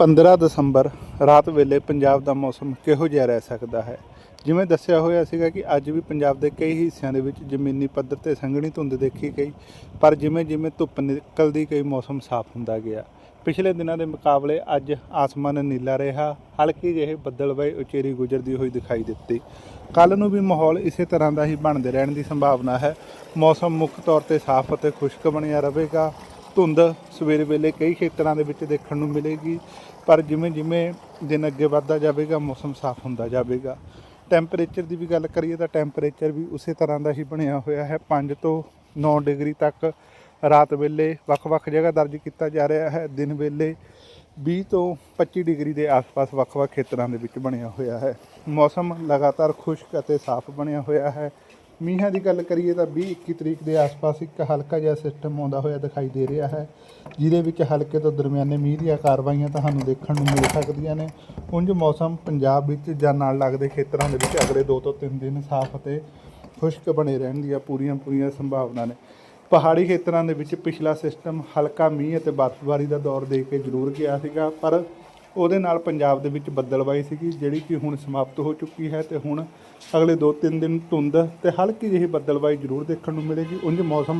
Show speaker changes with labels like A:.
A: 15 ਦਸੰਬਰ ਰਾਤ ਵੇਲੇ ਪੰਜਾਬ ਦਾ ਮੌਸਮ ਕਿਹੋ ਜਿਹਾ ਰਹਿ ਸਕਦਾ ਹੈ? ਜਿਵੇਂ ਦੱਸਿਆ ਹੋਇਆ ਸੀਗਾ ਕਿ ਅੱਜ ਵੀ ਪੰਜਾਬ ਦੇ ਕਈ ਹਿੱਸਿਆਂ ਦੇ ਵਿੱਚ ਜ਼ਮੀਨੀ ਪੱਧਰ ਤੇ ਸੰਘਣੀ ਧੁੰਦ ਦੇਖੀ ਗਈ, ਪਰ ਜਿਵੇਂ ਜਿਵੇਂ ਧੁੱਪ ਨਿਕਲਦੀ ਗਈ ਮੌਸਮ ਸਾਫ਼ ਹੁੰਦਾ ਗਿਆ। ਪਿਛਲੇ ਦਿਨਾਂ ਦੇ ਮੁਕਾਬਲੇ ਅੱਜ ਆਸਮਾਨ ਨੀਲਾ ਰਿਹਾ, ਹਲਕੀ ਜਿਹੇ ਬੱਦਲਬਾਈ ਉਚੇਰੀ ਗੁਜਰਦੀ ਹੋਈ ਦਿਖਾਈ ਦਿੱਤੀ। ਕੱਲ ਨੂੰ ਵੀ ਮਾਹੌਲ ਇਸੇ ਤਰ੍ਹਾਂ ਦਾ ਹੀ ਬਣਦੇ ਰਹਿਣ ਦੀ ਸੰਭਾਵਨਾ ਹੈ। ਮੌਸਮ ਮੁੱਖ ਤੌਰ ਤੇ ਸਾਫ਼ ਅਤੇ ਖੁਸ਼ਕ ਬਣਿਆ ਰਹੇਗਾ। ਧੁੰਦ ਸਵੇਰੇ ਵੇਲੇ ਕਈ ਖੇਤਰਾਂ ਦੇ ਵਿੱਚ ਦੇਖਣ ਨੂੰ ਮਿਲੇਗੀ, ਪਰ ਜਿਵੇਂ ਜਿਵੇਂ ਦਿਨ ਅੱਗੇ ਵੱਧਦਾ ਜਾਵੇਗਾ, ਮੌਸਮ ਸਾਫ਼ ਹੁੰਦਾ ਜਾਵੇਗਾ। ਟੈਂਪਰੇਚਰ ਦੀ ਵੀ ਗੱਲ ਕਰੀਏ ਤਾਂ ਟੈਂਪਰੇਚਰ ਵੀ ਉਸੇ ਤਰ੍ਹਾਂ ਦਾ ਹੀ ਬਣਿਆ ਹੋਇਆ ਹੈ। 5 ਤੋਂ 9 ਡਿਗਰੀ ਤੱਕ ਰਾਤ ਵੇਲੇ ਵੱਖ-ਵੱਖ ਜਗ੍ਹਾ ਦਰਜ ਕੀਤਾ ਜਾ ਰਿਹਾ ਹੈ। ਦਿਨ ਵੇਲੇ 20 ਤੋਂ 25 ਡਿਗਰੀ ਦੇ ਆਸ-ਪਾਸ ਵੱਖ-ਵੱਖ ਖੇਤਰਾਂ ਦੇ ਵਿੱਚ ਬਣਿਆ ਹੋਇਆ ਹੈ। ਮੌਸਮ ਲਗਾਤਾਰ ਖੁਸ਼ਕ ਅਤੇ ਸਾਫ਼ ਬਣਿਆ ਹੋਇਆ ਹੈ। ਮੀਂਹਾਂ ਦੀ ਗੱਲ ਕਰੀਏ ਤਾਂ 20-21 ਤਰੀਕ ਦੇ ਆਸ-ਪਾਸ ਇੱਕ ਹਲਕਾ ਜਿਹਾ ਸਿਸਟਮ ਆਉਂਦਾ ਹੋਇਆ ਦਿਖਾਈ ਦੇ ਰਿਹਾ ਹੈ, ਜਿਹਦੇ ਵਿੱਚ ਹਲਕੇ ਤੋਂ ਦਰਮਿਆਨੇ ਮੀਂਹ ਦੀਆਂ ਕਾਰਵਾਈਆਂ ਤੁਹਾਨੂੰ ਦੇਖਣ ਨੂੰ ਮਿਲ ਸਕਦੀਆਂ ਨੇ। ਉਂਝ ਮੌਸਮ ਪੰਜਾਬ ਵਿੱਚ ਜਾਂ ਨਾਲ ਲੱਗਦੇ ਖੇਤਰਾਂ ਦੇ ਵਿੱਚ ਅਗਲੇ 2 ਤੋਂ 3 ਦਿਨ ਸਾਫ਼ ਅਤੇ ਖੁਸ਼ਕ ਬਣੇ ਰਹਿਣ ਦੀਆਂ ਪੂਰੀਆਂ ਪੂਰੀਆਂ ਸੰਭਾਵਨਾ ਨੇ। ਪਹਾੜੀ ਖੇਤਰਾਂ ਦੇ ਵਿੱਚ ਪਿਛਲਾ ਸਿਸਟਮ ਹਲਕਾ ਮੀਂਹ ਅਤੇ ਬਰਫ਼ਬਾਰੀ ਦਾ ਦੌਰ ਦੇ ਕੇ ਜ਼ਰੂਰ ਗਿਆ ਸੀਗਾ, ਪਰ ਉਹਦੇ ਨਾਲ ਪੰਜਾਬ ਦੇ ਵਿੱਚ ਬੱਦਲਬਾਈ ਸੀਗੀ, ਜਿਹੜੀ ਕਿ ਹੁਣ ਸਮਾਪਤ ਹੋ ਚੁੱਕੀ ਹੈ ਤੇ ਹੁਣ ਅਗਲੇ 2-3 ਦਿਨ ਧੁੰਦ ਤੇ ਹਲਕੀ ਜਿਹੀ ਬੱਦਲਬਾਈ ਜ਼ਰੂਰ ਦੇਖਣ ਨੂੰ ਮਿਲੇਗੀ। ਉਂਝ ਮੌਸਮ